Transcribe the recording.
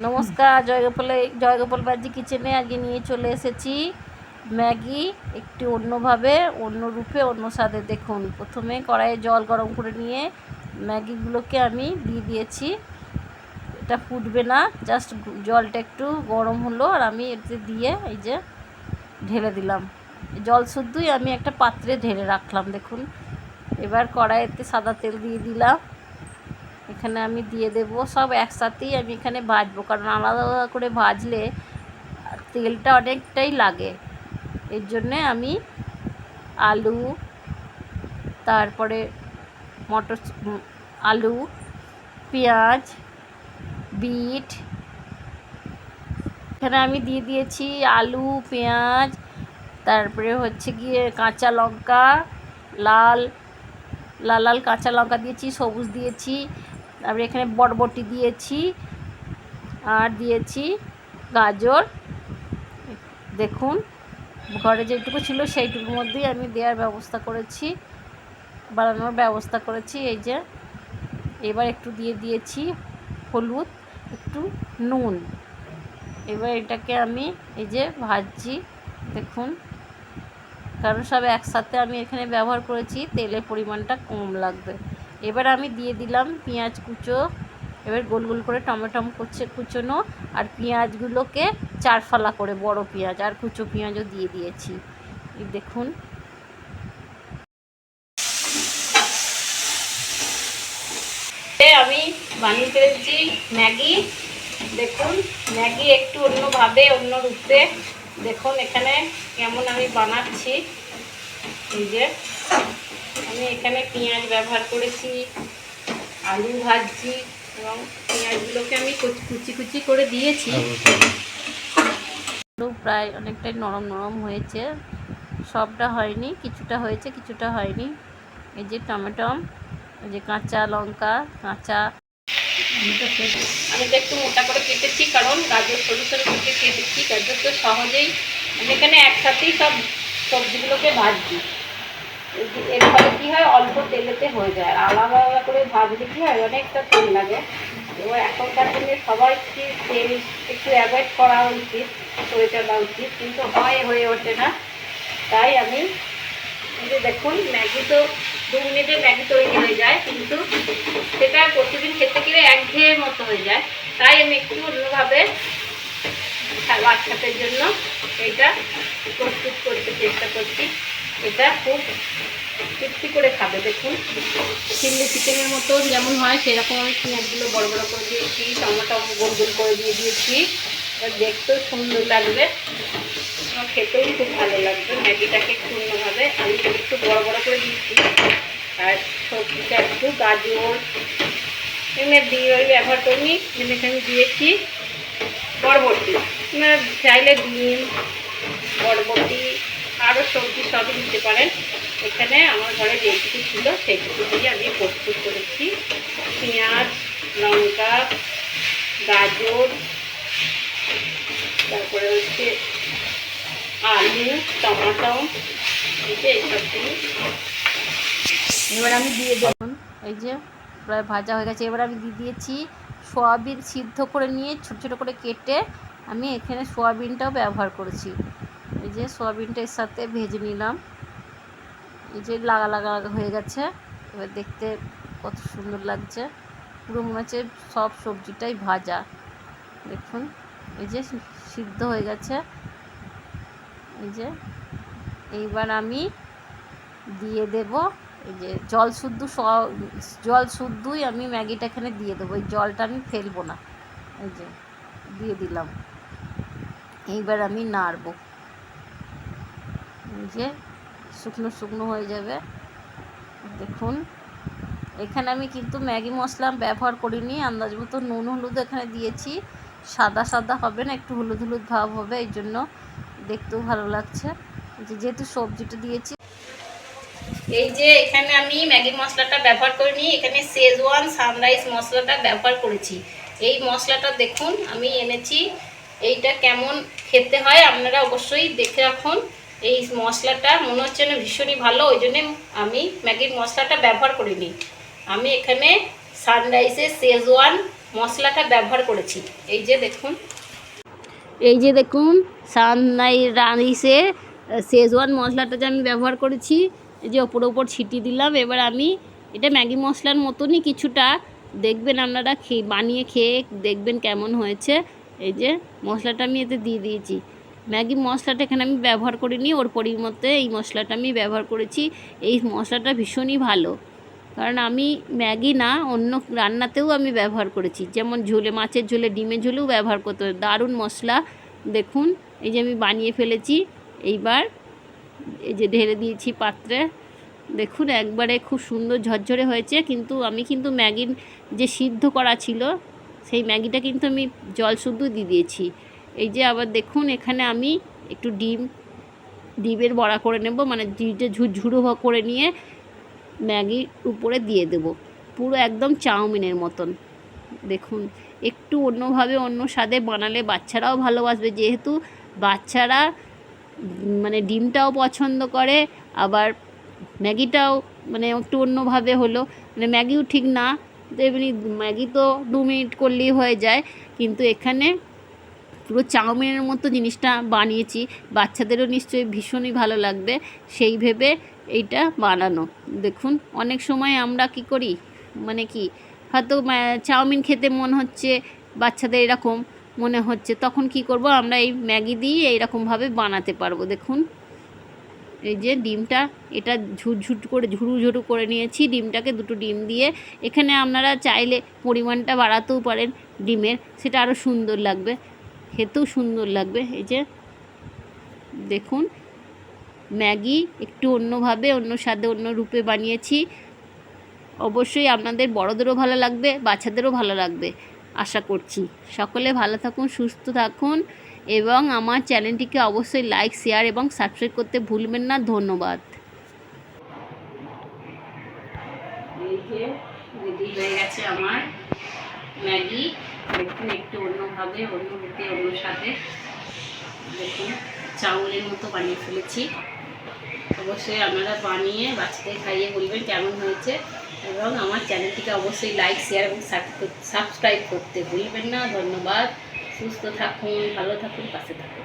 নমস্কার, জয়গোপালে জয়গোপাল বাজি কিচেনে আজকে নিয়ে চলে এসেছি। ম্যাগি একটু অন্যভাবে, অন্য রূপে, অন্য স্বাদে। দেখুন, প্রথমে কড়াইয়ে জল গরম করে নিয়ে ম্যাগিগুলোকে আমি দিয়ে দিয়েছি। এটা ফুটবে না জাস্ট জলটা একটু গরম হলো আর আমি এতে দিয়ে এই যে ঢেলে দিলাম। জল শুদ্ধই আমি একটা পাত্রে ঢেলে রাখলাম, দেখুন। এবার কড়াইতে সাদা তেল দিয়ে দিলাম। এখানে আমি দিয়ে দেব। সব একসাথেই আমি এখানে ভাজবো। কারণ আলাদা আলাদা করে ভাজলে তেলটা অনেকটাই লাগে। এর জন্যে আমি আলু, তারপরে মটর আলু, পেঁয়াজ, বিট, এখানে আমি দিয়ে দিয়েছি আলু, পেঁয়াজ, তারপরে হচ্ছে গিয়ে কাঁচা লঙ্কা, লাল লাল লাল কাঁচা লঙ্কা দিয়েছি, সবুজ দিয়েছি। তারপরে এখানে বরবটি দিয়েছি, আর দিয়েছি গাজর। দেখুন, ঘরে যেটুকু ছিল সেইটুকুর মধ্যেই আমি দেওয়ার ব্যবস্থা করেছি, বানানোর ব্যবস্থা করেছি। এই যে, এবার একটু দিয়ে দিয়েছি হলুদ, একটু নুন। এবার এটাকে আমি এই যে ভাজছি, দেখুন। কারণ সব একসাথে আমি এখানে ব্যবহার করেছি, তেলের পরিমাণটা কম লাগবে। এবার আমি দিয়ে দিলাম পেঁয়াজ কুচো। এবার গোল গোল করে টমেটম কুচে কুচোনো আর পেঁয়াজগুলোকে চার ফালা করে বড় পেঁয়াজ আর কুচো পেঁয়াজও দিয়ে দিয়েছি। দেখুন। আমি বানিয়ে ফেলেছি ম্যাগি। দেখুন, ম্যাগি একটু অন্যভাবে, অন্য রূপে। দেখুন এখানে কেমন আমি বানাচ্ছি। এই যে। আমি এখানে পেঁয়াজ ব্যবহার করেছি আলু ভাজছি এবং পেঁয়াজগুলোকে আমি কুচি কুচি কুচি করে দিয়েছি। আলু প্রায় অনেকটাই নরম নরম হয়েছে। সবটা হয়নি কিছুটা হয়েছে কিছুটা হয়নি। এই যে টমেটম এই যে কাঁচা লঙ্কা কাঁচা আমি তো আমি তো একটু মোটা করে কেটেছি কারণ গাজর সরু সরু করে কেটেছি গাজর তো সহজেই আমি এখানে একসাথেই সব সবজিগুলোকে ভাজছি। এর ফলে কী হয়, অল্প তেলেতে হয়ে যায়। আলাদা আলাদা করে ভাজলে কী হয়, অনেকটা তেল লাগে। এবার এখনকার দিনে সবাইকে তেল একটু অ্যাভয়েড করা উচিত, করে চলা উচিত, কিন্তু হয়, হয়ে ওঠে না। তাই আমি যে দেখুন, ম্যাগি তো দু মিনিটে ম্যাগি তৈরি হয়ে যায়, কিন্তু সেটা প্রতিদিন খেতে গেলে একঘেয়ের মতো হয়ে যায়। তাই আমি একটু অন্যভাবে বাচ্চাদের জন্য এইটা প্রস্তুত করতে চেষ্টা করছি। এটা খুব তৃপ্তি করে খাবে, দেখুন। চিল্লি চিকেনের মতো যেমন হয়, সেরকম আমি পেঁয়াজগুলো বড় বড় করে দিয়েছি, টমেটো গোল গোল করে দিয়ে দিয়েছি। দেখতেও সুন্দর লাগবে। খেতেও খুব ভালো লাগবে। ম্যাগিটাকে অন্যভাবে আমি একটু বড় বড় করে দিয়েছি। আর সবজিটা একটু গাজর, এমনি দিয়ে ওই ব্যবহার করিনি এমনি আমি দিয়েছি। বরবটি। চাইলে ডিম, বরবটি আরও সবজি সবই দিতে পারেন। এখানে আমার ঘরে যেটুকু ছিল সেইটুকু দিয়ে আমি প্রস্তুত করেছি। পেঁয়াজ, লঙ্কা, গাজর, তারপরে হচ্ছে আলু, টমাটো এইসব এবার আমি দিয়ে দেখুন এই যে প্রায় ভাজা হয়ে গেছে। এবার আমি দিয়ে দিয়েছি সোয়াবিন সিদ্ধ করে নিয়ে ছোটো ছোটো করে কেটে আমি এখানে সোয়াবিনটাও ব্যবহার করেছি। এই যে সয়াবিনটা এর সাথে ভেজে নিলাম। এই যে লাগা লাগা লাগা হয়ে গেছে। এবার দেখতে কত সুন্দর লাগছে। পুরো মনে হচ্ছে সব সবজিটাই ভাজা। দেখুন, এই যে সিদ্ধ হয়ে গেছে। এই যে, এইবার আমি দিয়ে দেব এই যে জল শুদ্ধ জল শুদ্ধই আমি ম্যাগিটা এখানে দিয়ে দেবো। এই জলটা আমি ফেলব না। এই যে, দিয়ে দিলাম। এইবার আমি নাড়বো। যে, শুকনো শুকনো হয়ে যাবে। দেখুন, এখানে আমি কিন্তু ম্যাগি মশলা ব্যবহার করিনি, আন্দাজ মতো নুন, হলুদ এখানে দিয়েছি। সাদা সাদা হবে না, একটু হলুদ হলুদ ভাব হবে, এই জন্য দেখতেও ভালো লাগছে। যেহেতু সবজিটা দিয়েছি। এই যে, এখানে আমি ম্যাগি মশলাটা ব্যবহার করিনি, এখানে শেজওয়ান সানরাইজ মশলাটা ব্যবহার করেছি। এই মশলাটা দেখুন, আমি এনেছি। এইটা কেমন খেতে হয়, আপনারা অবশ্যই দেখে রাখুন। এই মশলাটা মনে হচ্ছে না ভীষণই ভালো, ওই জন্যে আমি ম্যাগির মশলাটা ব্যবহার করিনি। আমি এখানে সানরাইসের শেজওয়ান মশলাটা ব্যবহার করেছি। এই যে দেখুন। এই যে দেখুন সানরাই রাইসে শেজওয়ান মশলাটা যে আমি ব্যবহার করেছি, এই যে ওপর ওপর ছিটিয়ে দিলাম, এবার আমি এটা ম্যাগি মশলার মতনই কিছুটা দেখবেন আপনারা খেয়ে বানিয়ে খেয়ে দেখবেন কেমন হয়েছে। এই যে মশলাটা আমি এতে দিয়ে দিয়েছি। ম্যাগি মশলাটা এখানে আমি ব্যবহার করিনি, ওর পরিমতে এই মশলাটা আমি ব্যবহার করেছি। এই মশলাটা ভীষণই ভালো। কারণ আমি ম্যাগি না, অন্য রান্নাতেও আমি ব্যবহার করেছি। যেমন ঝোলে, মাছের ঝোলে, ডিমের ঝোলেও ব্যবহার করতে হয় দারুণ মশলা, দেখুন, এই যে আমি বানিয়ে ফেলেছি। এইবার এই যে ঢেলে দিয়েছি পাত্রে। দেখুন, একবারে খুব সুন্দর ঝরঝরে হয়েছে, কিন্তু আমি কিন্তু ম্যাগির যে সিদ্ধ করা ছিল, সেই ম্যাগিটা কিন্তু আমি জল শুদ্ধ দিয়ে দিয়েছি। এই যে আবার দেখুন, এখানে আমি একটু ডিম, ডিমের বড়া করে নেব মানে ডিমটা ঝুরঝুরো করে নিয়ে ম্যাগির উপরে দিয়ে দেব। পুরো একদম চাউমিনের মতন। দেখুন, একটু অন্যভাবে, অন্য স্বাদে বানালে বাচ্চারাও ভালোবাসবে। যেহেতু বাচ্চারা মানে ডিমটাও পছন্দ করে, আবার ম্যাগিটাও মানে একটু অন্যভাবে হলো। মানে ম্যাগিও ঠিক না এমনি ম্যাগি তো দু মিনিট করলেই হয়ে যায়, কিন্তু এখানে পুরো চাউমিনের মতো জিনিসটা বানিয়েছি। বাচ্চাদেরও নিশ্চয়ই ভীষণই ভালো লাগবে সেই ভেবে এইটা বানানো। দেখুন, অনেক সময় আমরা কি করি? মানে কি, হয়তো চাউমিন খেতে মন হচ্ছে, বাচ্চাদের এরকম মনে হচ্ছে, তখন কি করব? আমরা এই ম্যাগি দিয়ে এইরকমভাবে বানাতে পারব। দেখুন, এই যে ডিমটা, এটা ঝুটঝুট করে, ঝুরু ঝুরু করে নিয়েছি ডিমটাকে, দুটো ডিম দিয়ে। এখানে আপনারা চাইলে পরিমাণটা বাড়াতেও পারেন ডিমের, সেটা আরও সুন্দর লাগবে। খেতেও সুন্দর লাগবে। এই যে, দেখুন, ম্যাগি একটু অন্যভাবে, অন্য স্বাদে, অন্য রূপে বানিয়েছি। অবশ্যই আপনাদের বড়দেরও ভালো লাগবে, বাচ্চাদেরও ভালো লাগবে, আশা করছি। সকলে ভালো থাকুন, সুস্থ থাকুন এবং আমার চ্যানেলটিকে অবশ্যই লাইক, শেয়ার এবং সাবস্ক্রাইব করতে ভুলবেন না। ধন্যবাদ। এই যে রেডি হয়ে গেছে আমার। ম্যাগি, দেখুন একটু অন্যভাবে অন্য রূপে অন্য সাথে দেখুন, চাউলের মতো বানিয়ে ফেলেছি। অবশ্যই আপনারা বানিয়ে বাচ্চাদের খাইয়ে বলবেন কেমন হয়েছে। এবং আমার চ্যানেলটিকে অবশ্যই লাইক শেয়ার এবং সাবস্ক্রাইব করতে ভুলবেন না। ধন্যবাদ। সুস্থ থাকুন, ভালো থাকুন, পাশে থাকুন।